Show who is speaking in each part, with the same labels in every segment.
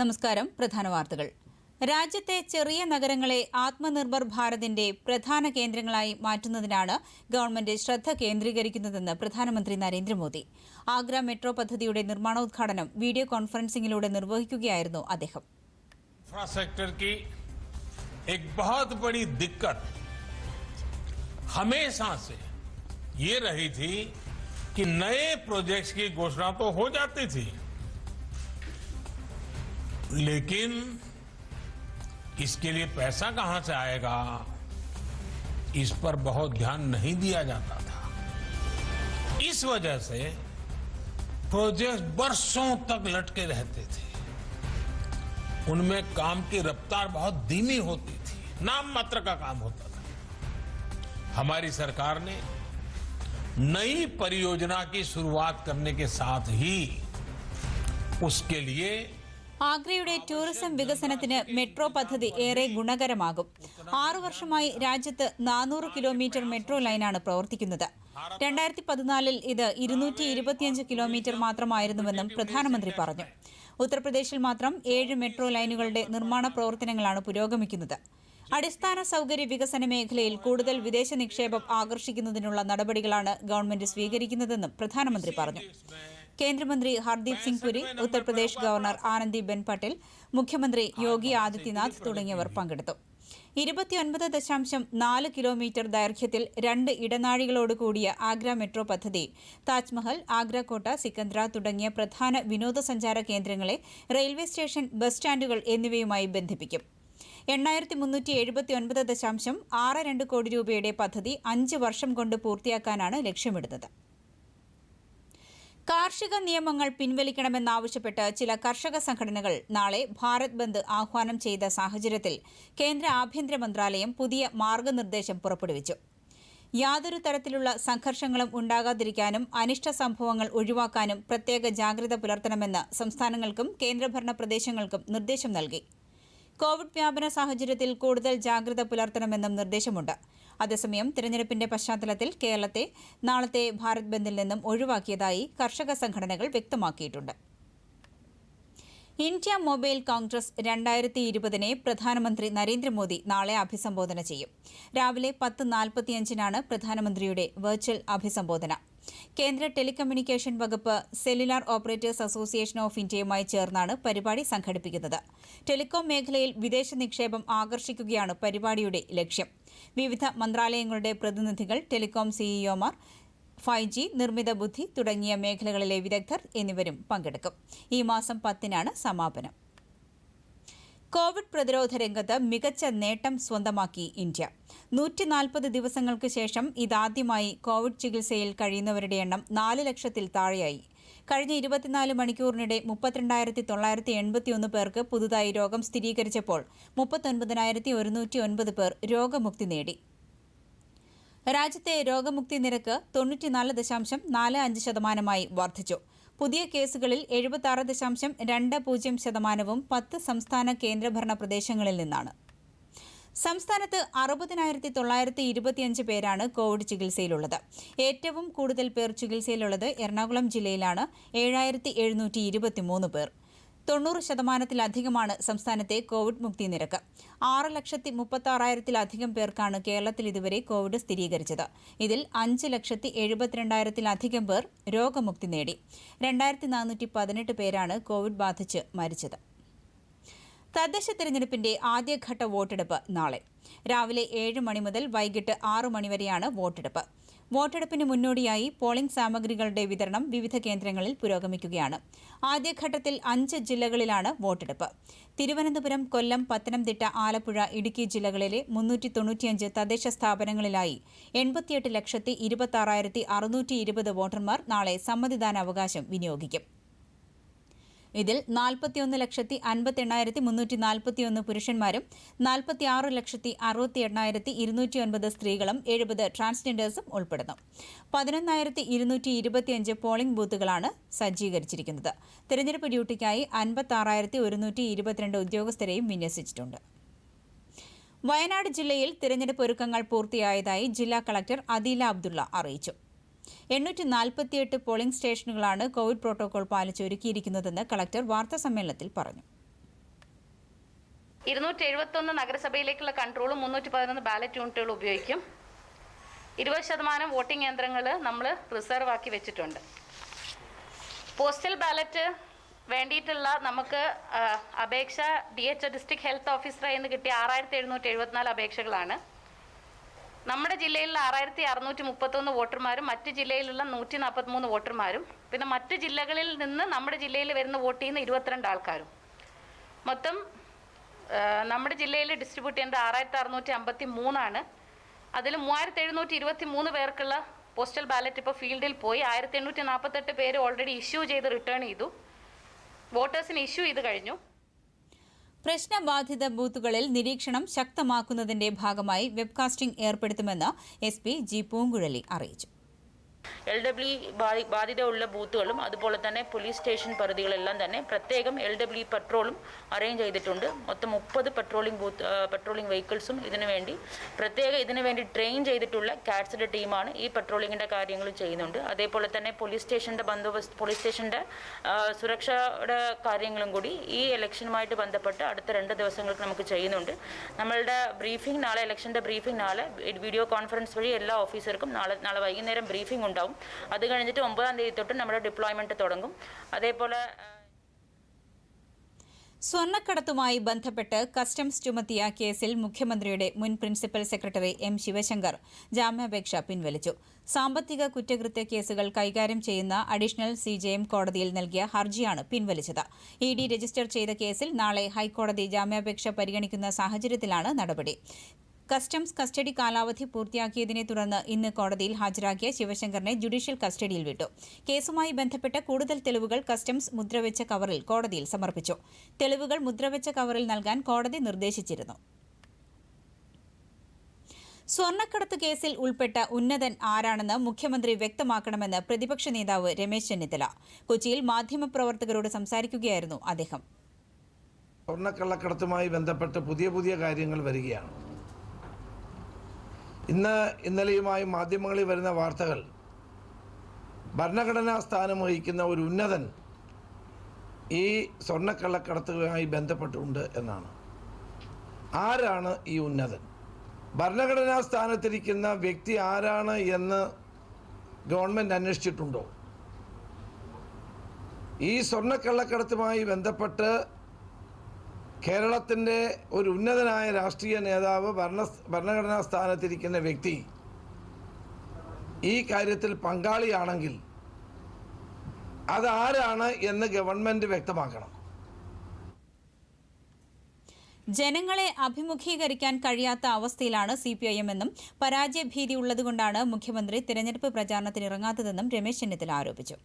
Speaker 1: നമസ്കാരം പ്രധാന വാർത്തകൾ രാജ്യത്തെ ചെറിയ നഗരങ്ങളെ ആത്മനിർഭർ ഭാരതിന്റെ പ്രധാന കേന്ദ്രങ്ങളായി മാറ്റുന്നതിനാണ് ഗവൺമെന്റ് ശ്രദ്ധ കേന്ദ്രീകരിക്കുന്നതെന്ന് പ്രധാനമന്ത്രി നരേന്ദ്രമോദി ആഗ്ര മെട്രോ പദ്ധതിയുടെ നിർമ്മാണോദ്ഘാടനം വീഡിയോ കോൺഫറൻസിംഗിലൂടെ നിർവഹിക്കുകയായിരുന്നു അദ്ദേഹം
Speaker 2: इंफ्रास्ट्रक्चर की एक बहुत बड़ी दिक्कत हमेशा से रही थी कि नए की घोषणा तो हो जाती थी लेकिन इसके लिए पैसा कहां से आएगा इस पर बहुत ध्यान नहीं दिया जाता था इस वजह से प्रोजेक्ट बरसों तक लटके रहते थे उनमें काम की रफ्तार बहुत धीमी होती थी नाम मात्र का काम होता था हमारी सरकार ने नई परियोजना की शुरुआत करने के साथ ही उसके लिए
Speaker 1: ആഗ്രയുടെ ടൂറിസം വികസനത്തിന് മെട്രോ പദ്ധതി ഏറെ ഗുണകരമാകും ആറു വർഷമായി രാജ്യത്ത് നാനൂറ് കിലോമീറ്റർ മെട്രോ ലൈനാണ് പ്രവർത്തിക്കുന്നത് രണ്ടായിരത്തി പതിനാലിൽ ഇത് ഇരുന്നൂറ്റി ഇരുപത്തിയഞ്ച് കിലോമീറ്റർ മാത്രമായിരുന്നുവെന്നും പ്രധാനമന്ത്രി പറഞ്ഞു ഉത്തർപ്രദേശിൽ മാത്രം ഏഴ് മെട്രോ ലൈനുകളുടെ നിർമ്മാണ പ്രവർത്തനങ്ങളാണ് പുരോഗമിക്കുന്നത് അടിസ്ഥാന സൗകര്യ വികസന മേഖലയിൽ കൂടുതൽ വിദേശ നിക്ഷേപം ആകർഷിക്കുന്നതിനുള്ള നടപടികളാണ് ഗവൺമെന്റ് സ്വീകരിക്കുന്നതെന്നും പ്രധാനമന്ത്രി പറഞ്ഞു കേന്ദ്രമന്ത്രി ഹർദീപ് സിംഗ് പുരി ഉത്തർപ്രദേശ് ഗവർണർ ആനന്ദി ബെൻ പട്ടേൽ മുഖ്യമന്ത്രി യോഗി ആദിത്യനാഥ് തുടങ്ങിയവർ പങ്കെടുത്തു ഇരുപത്തിയൊൻപത് ദശാംശം നാല് കിലോമീറ്റർ ദൈർഘ്യത്തിൽ രണ്ട് ഇടനാഴികളോട് കൂടിയ ആഗ്ര മെട്രോ പദ്ധതി താജ്മഹൽ ആഗ്ര കോട്ട സിക്കന്ദ്ര തുടങ്ങിയ പ്രധാന വിനോദസഞ്ചാര കേന്ദ്രങ്ങളെ റെയിൽവേ സ്റ്റേഷൻ ബസ് സ്റ്റാൻഡുകൾ എന്നിവയുമായി ബന്ധിപ്പിക്കും എണ്ണായിരത്തി മുന്നൂറ്റി എഴുപത്തി ഒൻപത് ദശാംശം ആറ് രണ്ട് കോടി രൂപയുടെ പദ്ധതി അഞ്ച് വർഷം കൊണ്ട് പൂർത്തിയാക്കാനാണ് ലക്ഷ്യമിടുന്നത് കാർഷിക നിയമങ്ങൾ പിൻവലിക്കണമെന്നാവശ്യപ്പെട്ട് ചില കർഷക സംഘടനകൾ നാളെ ഭാരത് ബന്ദ് ആഹ്വാനം ചെയ്ത സാഹചര്യത്തിൽ കേന്ദ്ര ആഭ്യന്തര മന്ത്രാലയം പുതിയ മാർഗനിർദ്ദേശം പുറപ്പെടുവിച്ചു യാതൊരു തരത്തിലുള്ള സംഘർഷങ്ങളും ഉണ്ടാകാതിരിക്കാനും അനിഷ്ട സംഭവങ്ങൾ ഒഴിവാക്കാനും പ്രത്യേക ജാഗ്രത പുലർത്തണമെന്ന് സംസ്ഥാനങ്ങൾക്കും കേന്ദ്രഭരണ പ്രദേശങ്ങൾക്കും നിർദ്ദേശം നൽകി കോവിഡ് വ്യാപന സാഹചര്യത്തിൽ കൂടുതൽ ജാഗ്രത പുലർത്തണമെന്നും നിർദ്ദേശമുണ്ട് അതേസമയം തിരഞ്ഞെടുപ്പിന്റെ പശ്ചാത്തലത്തിൽ കേരളത്തെ നാളത്തെ ഭാരത് ബന്ദിൽ നിന്നും ഒഴിവാക്കിയതായി കർഷക സംഘടനകൾ വ്യക്തമാക്കിയിട്ടുണ്ട് ഇന്ത്യ മൊബൈൽ കോൺഗ്രസ് രണ്ടായിരത്തി ഇരുപതിനെ പ്രധാനമന്ത്രി നരേന്ദ്രമോദി നാളെ അഭിസംബോധന ചെയ്യും രാവിലെ പത്ത് നാൽപ്പത്തിയഞ്ചിനാണ് പ്രധാനമന്ത്രിയുടെ വെർച്വൽ അഭിസംബോധന കേന്ദ്ര ടെലികമ്മ്യൂണിക്കേഷൻ വകുപ്പ് സെല്ലുലാർ ഓപ്പറേറ്റേഴ്സ് അസോസിയേഷൻ ഓഫ് ഇന്ത്യയുമായി ചേർന്നാണ് പരിപാടി സംഘടിപ്പിക്കുന്നത് ടെലികോം മേഖലയിൽ വിദേശ നിക്ഷേപം ആകർഷിക്കുകയാണ് പരിപാടിയുടെ ലക്ഷ്യം വിവിധ മന്ത്രാലയങ്ങളുടെ പ്രതിനിധികൾ ടെലികോം സിഇഒമാർ ഫൈവ് ജി നിർമ്മിത ബുദ്ധി തുടങ്ങിയ മേഖലകളിലെ വിദഗ്ധർ എന്നിവരും പങ്കെടുക്കും ഈ മാസം പത്തിനാണ് സമാപനം കോവിഡ് പ്രതിരോധ രംഗത്ത് മികച്ച നേട്ടം സ്വന്തമാക്കി ഇന്ത്യ നൂറ്റി നാൽപ്പത് ദിവസങ്ങൾക്ക് ശേഷം ഇതാദ്യമായി കോവിഡ് ചികിത്സയിൽ കഴിയുന്നവരുടെ എണ്ണം നാല് ലക്ഷത്തിൽ താഴെയായി കഴിഞ്ഞ ഇരുപത്തിനാല് മണിക്കൂറിനിടെ മുപ്പത്തിരണ്ടായിരത്തി തൊള്ളായിരത്തി എൺപത്തിയൊന്ന് പേർക്ക് പുതുതായി രോഗം സ്ഥിരീകരിച്ചപ്പോൾ മുപ്പത്തൊൻപതിനായിരത്തി ഒരുന്നൂറ്റി ഒൻപത് പേർ രോഗമുക്തി നേടി രാജ്യത്തെ രോഗമുക്തി നിരക്ക് തൊണ്ണൂറ്റിനാല് ദശാംശം നാല് അഞ്ച് ശതമാനമായി വർദ്ധിച്ചു പുതിയ കേസുകളിൽ എഴുപത്തി ആറ് ദശാംശം രണ്ട് പൂജ്യം ശതമാനവും പത്ത് സംസ്ഥാന കേന്ദ്രഭരണ പ്രദേശങ്ങളിൽ നിന്നാണ് സംസ്ഥാനത്ത് അറുപതിനായിരത്തി തൊള്ളായിരത്തി ഇരുപത്തിയഞ്ച് പേരാണ് കോവിഡ് ചികിത്സയിലുള്ളത് ഏറ്റവും കൂടുതൽ പേർ ചികിത്സയിലുള്ളത് എറണാകുളം ജില്ലയിലാണ് ഏഴായിരത്തി എഴുന്നൂറ്റി ഇരുപത്തിമൂന്ന് പേർ തൊണ്ണൂറ് ശതമാനത്തിലധികമാണ് സംസ്ഥാനത്തെ കോവിഡ് മുക്തി നിരക്ക് ആറ് ലക്ഷത്തി മുപ്പത്തി ആറായിരത്തിലധികം പേർക്കാണ് കേരളത്തിൽ ഇതുവരെ കോവിഡ് സ്ഥിരീകരിച്ചത് ഇതിൽ അഞ്ച് ലക്ഷത്തി എഴുപത്തിരണ്ടായിരത്തിലധികം പേർ രോഗമുക്തി നേടി രണ്ടായിരത്തി നാനൂറ്റി പതിനെട്ട് പേരാണ് കോവിഡ് ബാധിച്ച് മരിച്ചത് തദ്ദേശ തെരഞ്ഞെടുപ്പിന്റെ ആദ്യഘട്ട വോട്ടെടുപ്പ് നാളെ രാവിലെ ഏഴ് മണി മുതൽ വൈകിട്ട് ആറു മണിവരെയാണ് വോട്ടെടുപ്പ് വോട്ടെടുപ്പിന് മുന്നോടിയായി പോളിംഗ് സാമഗ്രികളുടെ വിതരണം വിവിധ കേന്ദ്രങ്ങളിൽ പുരോഗമിക്കുകയാണ് ആദ്യഘട്ടത്തിൽ അഞ്ച് ജില്ലകളിലാണ് വോട്ടെടുപ്പ് തിരുവനന്തപുരം കൊല്ലം പത്തനംതിട്ട ആലപ്പുഴ ഇടുക്കി ജില്ലകളിലെ മുന്നൂറ്റി തൊണ്ണൂറ്റിയഞ്ച് തദ്ദേശ സ്ഥാപനങ്ങളിലായി എൺപത്തിയെട്ട് ലക്ഷത്തി ഇരുപത്തി ആറായിരത്തി അറുന്നൂറ്റി ഇരുപത് വോട്ടർമാർ നാളെ സമ്മതിദാനാവകാശം വിനിയോഗിക്കും ഇതിൽ നാൽപ്പത്തിയൊന്ന് ലക്ഷത്തി അൻപത്തി എണ്ണായിരത്തി മുന്നൂറ്റി നാൽപ്പത്തിയൊന്ന് പുരുഷന്മാരും നാൽപ്പത്തി ആറ് ലക്ഷത്തി അറുപത്തി എണ്ണായിരത്തി ഇരുന്നൂറ്റി ഒൻപത് സ്ത്രീകളും എഴുപത് ട്രാൻസ്ജെൻഡേഴ്സും ഉൾപ്പെടുന്നു പതിനൊന്നായിരത്തി ഇരുന്നൂറ്റി ഇരുപത്തിയഞ്ച് പോളിംഗ് ബൂത്തുകളാണ് സജ്ജീകരിച്ചിരിക്കുന്നത് തെരഞ്ഞെടുപ്പ് ഡ്യൂട്ടിക്കായി അൻപത്തി ആറായിരത്തി ഒരുന്നൂറ്റി ഇരുപത്തിരണ്ട് ഉദ്യോഗസ്ഥരെയും വിന്യസിച്ചിട്ടുണ്ട് വയനാട് ജില്ലയിൽ തിരഞ്ഞെടുപ്പ് ഒരുക്കങ്ങൾ പൂർത്തിയായതായി ജില്ലാ കളക്ടർ അദീല അബ്ദുള്ള അറിയിച്ചു എണ്ണൂറ്റി നാൽപ്പത്തിയെട്ട് പോളിംഗ് സ്റ്റേഷനുകളാണ് കോവിഡ് പ്രോട്ടോകോൾ പാലിച്ച് ഒരുക്കിയിരിക്കുന്നതെന്ന് കളക്ടർ സമ്മേളനത്തിൽ പറഞ്ഞു
Speaker 3: ഇരുന്നൂറ്റി എഴുപത്തൊന്ന് നഗരസഭയിലേക്കുള്ള കൺട്രോളും മുന്നൂറ്റി പതിനൊന്ന് ബാലറ്റ് യൂണിറ്റുകൾ ഉപയോഗിക്കും ഇരുപത് ശതമാനം വോട്ടിംഗ് യന്ത്രങ്ങൾ നമ്മൾ റിസർവ് ആക്കി വെച്ചിട്ടുണ്ട് പോസ്റ്റൽ ബാലറ്റ് വേണ്ടിയിട്ടുള്ള നമുക്ക് അപേക്ഷ ഡി എച്ച് ഡിസ്ട്രിക്ട് ഹെൽത്ത് ഓഫീസറായി നിന്ന് കിട്ടിയ ആറായിരത്തി എഴുന്നൂറ്റി എഴുപത്തിനാല് അപേക്ഷകളാണ് നമ്മുടെ ജില്ലയിലുള്ള ആറായിരത്തി അറുന്നൂറ്റി മുപ്പത്തൊന്ന് വോട്ടർമാരും മറ്റ് ജില്ലയിലുള്ള നൂറ്റി നാൽപ്പത്തി മൂന്ന് വോട്ടർമാരും പിന്നെ മറ്റ് ജില്ലകളിൽ നിന്ന് നമ്മുടെ ജില്ലയിൽ വരുന്ന വോട്ട് ചെയ്യുന്ന ഇരുപത്തിരണ്ട് ആൾക്കാരും മൊത്തം നമ്മുടെ ജില്ലയിൽ ഡിസ്ട്രിബ്യൂട്ട് ചെയ്യേണ്ട ആറായിരത്തി അറുന്നൂറ്റി അമ്പത്തി മൂന്നാണ് അതിൽ മൂവായിരത്തി എഴുന്നൂറ്റി ഇരുപത്തി മൂന്ന് പേർക്കുള്ള പോസ്റ്റൽ ബാലറ്റ് ഇപ്പോൾ ഫീൽഡിൽ പോയി ആയിരത്തി എണ്ണൂറ്റി നാൽപ്പത്തെട്ട് പേര് ഓൾറെഡി ഇഷ്യൂ ചെയ്ത് റിട്ടേൺ ചെയ്തു വോട്ടേഴ്സിന് ഇഷ്യൂ ചെയ്ത് കഴിഞ്ഞു
Speaker 1: പ്രശ്നബാധിത ബൂത്തുകളിൽ നിരീക്ഷണം ശക്തമാക്കുന്നതിന്റെ ഭാഗമായി വെബ്കാസ്റ്റിംഗ് ഏർപ്പെടുത്തുമെന്ന് എസ് പി ജി പൂങ്കുഴലി അറിയിച്ചു
Speaker 4: എൽ ഡബ്ല്യു ബാധിത ഉള്ള ബൂത്തുകളും അതുപോലെ തന്നെ പോലീസ് സ്റ്റേഷൻ പരിധികളെല്ലാം തന്നെ പ്രത്യേകം എൽ ഡബ്ല്യു പെട്രോളും അറേഞ്ച് ചെയ്തിട്ടുണ്ട് മൊത്തം മുപ്പത് പെട്രോളിംഗ് ബൂത്ത് പെട്രോളിംഗ് വെഹിക്കിൾസും ഇതിനു വേണ്ടി പ്രത്യേക ഇതിനു വേണ്ടി ട്രെയിൻ ചെയ്തിട്ടുള്ള കാറ്റ്സിൻ്റെ ടീമാണ് ഈ പെട്രോളിങ്ങിൻ്റെ കാര്യങ്ങൾ ചെയ്യുന്നുണ്ട് അതേപോലെ തന്നെ പോലീസ് സ്റ്റേഷൻ്റെ ബന്ദോബസ്ത് പോലീസ് സ്റ്റേഷൻ്റെ സുരക്ഷയുടെ കാര്യങ്ങളും കൂടി ഈ ഇലക്ഷനുമായിട്ട് ബന്ധപ്പെട്ട് അടുത്ത രണ്ട് ദിവസങ്ങൾക്ക് നമുക്ക് ചെയ്യുന്നുണ്ട് നമ്മളുടെ ബ്രീഫിംഗ് നാളെ ഇലക്ഷൻ്റെ ബ്രീഫിംഗ് നാളെ വീഡിയോ കോൺഫറൻസ് വഴി എല്ലാ ഓഫീസർക്കും നാളെ നാളെ വൈകുന്നേരം ബ്രീഫിംഗ് ഉണ്ട് ഉണ്ടാവും അത് കഴിഞ്ഞിട്ട് ഒമ്പതാം തീയതി തൊട്ട് നമ്മുടെ ഡിപ്ലോയ്മെന്റ് തുടങ്ങും അതേപോലെ
Speaker 1: സ്വർണ്ണക്കടത്തുമായി ബന്ധപ്പെട്ട് കസ്റ്റംസ് ചുമത്തിയ കേസിൽ മുഖ്യമന്ത്രിയുടെ മുൻ പ്രിൻസിപ്പൽ സെക്രട്ടറി എം ശിവശങ്കർ ജാമ്യാപേക്ഷ പിൻവലിച്ചു സാമ്പത്തിക കുറ്റകൃത്യ കേസുകൾ കൈകാര്യം ചെയ്യുന്ന അഡീഷണൽ സി ജെ എം കോടതിയിൽ നൽകിയ ഹർജിയാണ് പിൻവലിച്ചത് ഇ ഡി രജിസ്റ്റർ ചെയ്ത കേസിൽ നാളെ ഹൈക്കോടതി ജാമ്യാപേക്ഷ പരിഗണിക്കുന്ന സാഹചര്യത്തിലാണ് നടപടി കസ്റ്റംസ് കസ്റ്റഡി കാലാവധി പൂർത്തിയാക്കിയതിനെ തുടർന്ന് ഇന്ന് കോടതിയിൽ ഹാജരാക്കിയ ശിവശങ്കറിനെ ജുഡീഷ്യൽ കസ്റ്റഡിയിൽ വിട്ടു കേസുമായി ബന്ധപ്പെട്ട കൂടുതൽ തെളിവുകൾ കസ്റ്റംസ് മുദ്രവെച്ച കവറിൽ കോടതിയിൽ സമർപ്പിച്ചു തെളിവുകൾ മുദ്രവെച്ച കവറിൽ നൽകാൻ കോടതി നിർദ്ദേശിച്ചിരുന്നു സ്വർണ്ണക്കടത്ത് കേസിൽ ഉൾപ്പെട്ട ഉന്നതൻ ആരാണെന്ന് മുഖ്യമന്ത്രി വ്യക്തമാക്കണമെന്ന് പ്രതിപക്ഷ നേതാവ് രമേശ് ചെന്നിത്തല കൊച്ചിയിൽ മാധ്യമപ്രവർത്തകരോട് സംസാരിക്കുകയായിരുന്നു അദ്ദേഹം
Speaker 5: സ്വർണ്ണക്കള്ളക്കടത്തുമായി ബന്ധപ്പെട്ട് പുതിയ പുതിയ കാര്യങ്ങൾ വരികയാണ് ഇന്ന് ഇന്നലെയുമായി മാധ്യമങ്ങളിൽ വരുന്ന വാർത്തകൾ ഭരണഘടനാ സ്ഥാനം വഹിക്കുന്ന ഒരു ഉന്നതൻ ഈ സ്വർണ്ണക്കള്ളക്കടത്തുമായി ബന്ധപ്പെട്ടുണ്ട് എന്നാണ് ആരാണ് ഈ ഉന്നതൻ ഭരണഘടനാ സ്ഥാനത്തിരിക്കുന്ന വ്യക്തി ആരാണ് എന്ന് ഗവൺമെൻറ് അന്വേഷിച്ചിട്ടുണ്ടോ ഈ സ്വർണ്ണക്കള്ളക്കടത്തുമായി ബന്ധപ്പെട്ട് കേരളത്തിൻ്റെ ഒരു ഉന്നതനായ രാഷ്ട്രീയ നേതാവ് ഭരണ ഭരണഘടനാ സ്ഥാനത്തിരിക്കുന്ന വ്യക്തി ഈ കാര്യത്തിൽ പങ്കാളിയാണെങ്കിൽ അതാരാണ് എന്ന് ഗവൺമെൻറ് വ്യക്തമാക്കണം
Speaker 1: ജനങ്ങളെ അഭിമുഖീകരിക്കാൻ കഴിയാത്ത അവസ്ഥയിലാണ് സി പി ഐ എം എന്നും പരാജയഭീതി ഉള്ളതുകൊണ്ടാണ് മുഖ്യമന്ത്രി തിരഞ്ഞെടുപ്പ് പ്രചാരണത്തിനിറങ്ങാത്തതെന്നും രമേശ് ചെന്നിത്തല ആരോപിച്ചു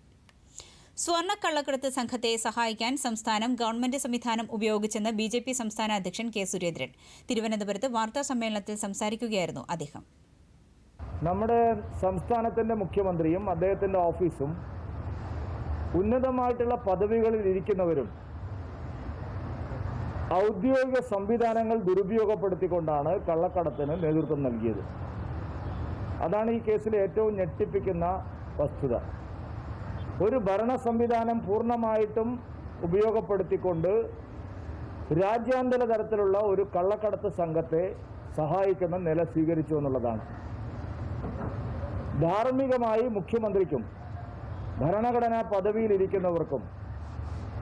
Speaker 1: സ്വർണ്ണക്കള്ളക്കടത്ത് സംഘത്തെ സഹായിക്കാൻ സംസ്ഥാനം ഗവൺമെന്റ് സംവിധാനം ഉപയോഗിച്ചെന്ന് ബി ജെ പി സംസ്ഥാന അധ്യക്ഷൻ കെ സുരേന്ദ്രൻ തിരുവനന്തപുരത്ത് വാർത്താ സമ്മേളനത്തിൽ സംസാരിക്കുകയായിരുന്നു അദ്ദേഹം
Speaker 6: നമ്മുടെ സംസ്ഥാനത്തിന്റെ മുഖ്യമന്ത്രിയും അദ്ദേഹത്തിന്റെ ഓഫീസും ഉന്നതമായിട്ടുള്ള പദവികളിൽ ഇരിക്കുന്നവരും ഔദ്യോഗിക സംവിധാനങ്ങൾ ദുരുപയോഗപ്പെടുത്തിക്കൊണ്ടാണ് കള്ളക്കടത്തിന് നേതൃത്വം നൽകിയത് അതാണ് ഈ കേസിൽ ഏറ്റവും ഞെട്ടിപ്പിക്കുന്ന വസ്തുത ഒരു ഭരണ സംവിധാനം പൂർണ്ണമായിട്ടും ഉപയോഗപ്പെടുത്തിക്കൊണ്ട് രാജ്യാന്തര തലത്തിലുള്ള ഒരു കള്ളക്കടത്ത് സംഘത്തെ സഹായിക്കുന്ന നില സ്വീകരിച്ചു എന്നുള്ളതാണ് ധാർമ്മികമായി മുഖ്യമന്ത്രിക്കും ഭരണഘടനാ പദവിയിലിരിക്കുന്നവർക്കും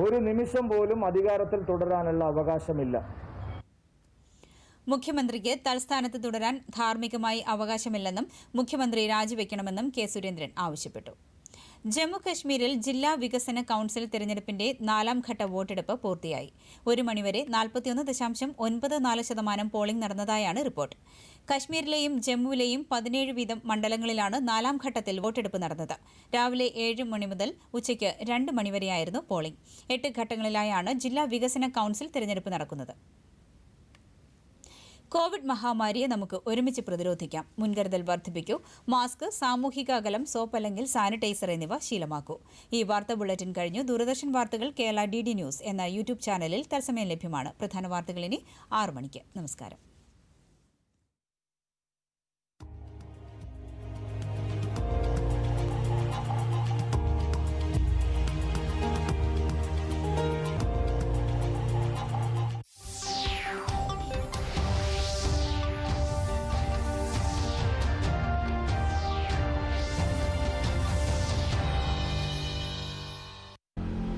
Speaker 6: ഒരു നിമിഷം പോലും അധികാരത്തിൽ തുടരാനുള്ള അവകാശമില്ല
Speaker 1: മുഖ്യമന്ത്രിക്ക് തൽസ്ഥാനത്ത് തുടരാൻ ധാർമ്മികമായി അവകാശമില്ലെന്നും മുഖ്യമന്ത്രി രാജിവെക്കണമെന്നും കെ സുരേന്ദ്രൻ ആവശ്യപ്പെട്ടു ജമ്മുകശ്മീരിൽ ജില്ലാ വികസന കൌൺസിൽ തെരഞ്ഞെടുപ്പിന്റെ നാലാം ഘട്ട വോട്ടെടുപ്പ് പൂർത്തിയായി ഒരു മണിവരെ നാൽപ്പത്തിയൊന്ന് ദശാംശം ഒൻപത് നാല് ശതമാനം പോളിംഗ് നടന്നതായാണ് റിപ്പോർട്ട് കശ്മീരിലെയും ജമ്മുവിലെയും പതിനേഴ് വീതം മണ്ഡലങ്ങളിലാണ് നാലാം ഘട്ടത്തിൽ വോട്ടെടുപ്പ് നടന്നത് രാവിലെ ഏഴ് മണി മുതൽ ഉച്ചയ്ക്ക് രണ്ട് മണിവരെയായിരുന്നു പോളിംഗ് എട്ട് ഘട്ടങ്ങളിലായാണ് ജില്ലാ വികസന കൌൺസിൽ തെരഞ്ഞെടുപ്പ് നടക്കുന്നത് കോവിഡ് മഹാമാരിയെ നമുക്ക് ഒരുമിച്ച് പ്രതിരോധിക്കാം മുൻകരുതൽ വർദ്ധിപ്പിക്കൂ മാസ്ക് സാമൂഹിക അകലം സോപ്പ് അല്ലെങ്കിൽ സാനിറ്റൈസർ എന്നിവ ശീലമാക്കൂ ഈ വാർത്താ ബുള്ളറ്റിൻ കഴിഞ്ഞു ദൂരദർശൻ വാർത്തകൾ കേരള ഡി ന്യൂസ് എന്ന യൂട്യൂബ് ചാനലിൽ തത്സമയം ലഭ്യമാണ് പ്രധാന വാർത്തകൾ ഇനി ആറു മണിക്ക് നമസ്കാരം